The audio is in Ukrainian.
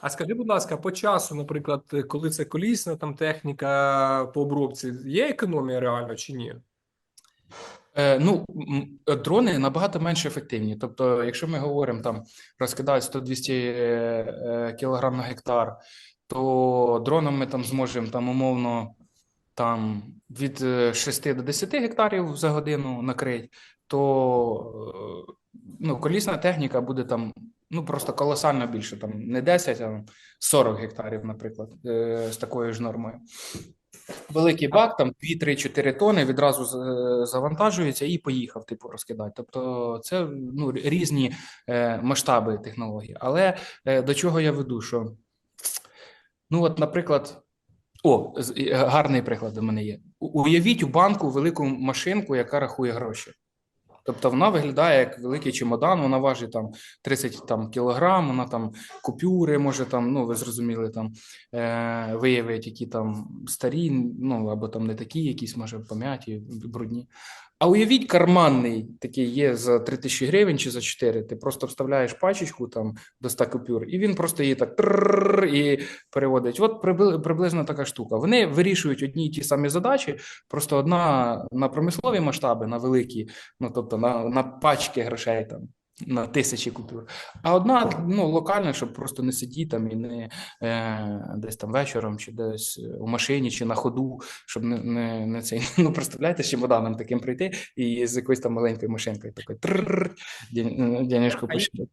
А скажи, будь ласка, по часу, наприклад, коли це колісна там техніка по обробці, є економія реально чи ні? Е, ну, е, дрони набагато менш ефективні. Тобто, якщо ми говоримо там розкидають 100-200 е, кілограм на гектар, то дроном ми там зможемо там умовно там від е, 6 до 10 гектарів за годину накрити, то е, ну, колісна техніка буде там ну просто колосально більше, там не 10, а 40 гектарів, наприклад, е, з такою ж нормою. Великий бак, там 2-3-4 тони, відразу завантажується і поїхав, типу, розкидати. Тобто це ну, різні е, масштаби технології. Але е, до чого я веду? Що, ну, от, наприклад, о, е, гарний приклад у мене є. Уявіть у банку велику машинку, яка рахує гроші. Тобто вона виглядає як великий чемодан, вона важить там 30 там, кілограм, вона там купюри може там, ну ви зрозуміли, там е, виявить, які там старі, ну або там не такі, якісь може пом'яті, брудні. А уявіть, карманний такий є за 3 тисячі гривень чи за 4. Ти просто вставляєш пачечку там до 100 купюр, і він просто її так і переводить. От приблизно така штука. Вони вирішують одні й ті самі задачі, просто одна на промислові масштаби, на великі, ну тобто на, на пачки грошей там. На тисячі купюр, а одна ну локальна, щоб просто не сидіти там і не е, десь там вечором, чи десь у машині, чи на ходу, щоб не, не, не цей. Ну представляєте, з чемоданом таким прийти і з якоюсь там маленькою машинкою такою трррр, А є- пошли.